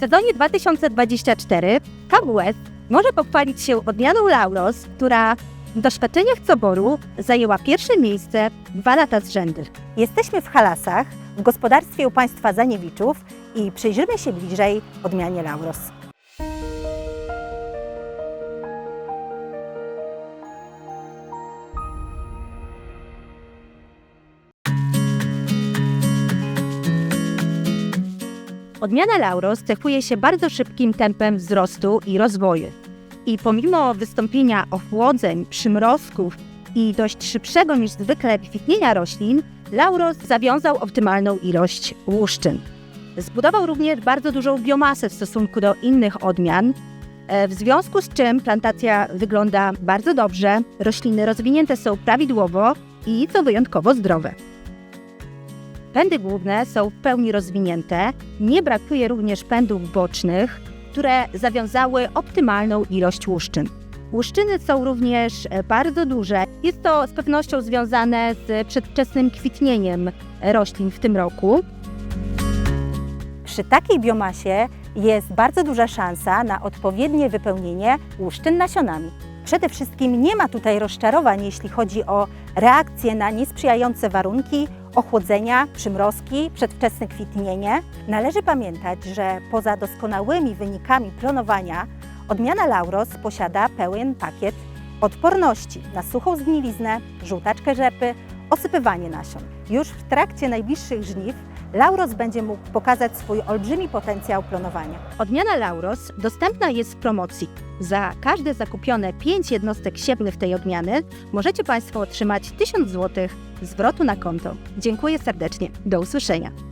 W sezonie 2024 KWS może pochwalić się odmianą Lauros, która w doświadczeniach Coboru zajęła pierwsze miejsce dwa lata z rzędu. Jesteśmy w Halasach, w gospodarstwie u państwa Zaniewiczów i przyjrzymy się bliżej odmianie Lauros. Odmiana Lauros cechuje się bardzo szybkim tempem wzrostu i rozwoju. I pomimo wystąpienia ochłodzeń, przymrozków i dość szybszego niż zwykle kwitnienia roślin, Lauros zawiązał optymalną ilość łuszczyn. Zbudował również bardzo dużą biomasę w stosunku do innych odmian, e, w związku z czym plantacja wygląda bardzo dobrze, rośliny rozwinięte są prawidłowo i to wyjątkowo zdrowe. Pędy główne są w pełni rozwinięte, nie brakuje również pędów bocznych, które zawiązały optymalną ilość łuszczyn. Łuszczyny są również e, bardzo duże. Jest to z pewnością związane z przedwczesnym kwitnieniem roślin w tym roku. Przy takiej biomasie jest bardzo duża szansa na odpowiednie wypełnienie łuszczyn nasionami. Przede wszystkim nie ma tutaj rozczarowań, jeśli chodzi o reakcje na niesprzyjające warunki, ochłodzenia, przymrozki, przedwczesne kwitnienie. Należy pamiętać, że poza doskonałymi wynikami klonowania, odmiana Lauros posiada pełen pakiet odporności na suchą zgniliznę, żółtaczkę rzepy, osypywanie nasion. Już w trakcie najbliższych żniw Lauros będzie mógł pokazać swój olbrzymi potencjał klonowania. Odmiana Lauros dostępna jest w promocji. Za każde zakupione 5 jednostek siewnych tej odmiany możecie Państwo otrzymać 1000 zł zwrotu na konto. Dziękuję serdecznie. Do usłyszenia.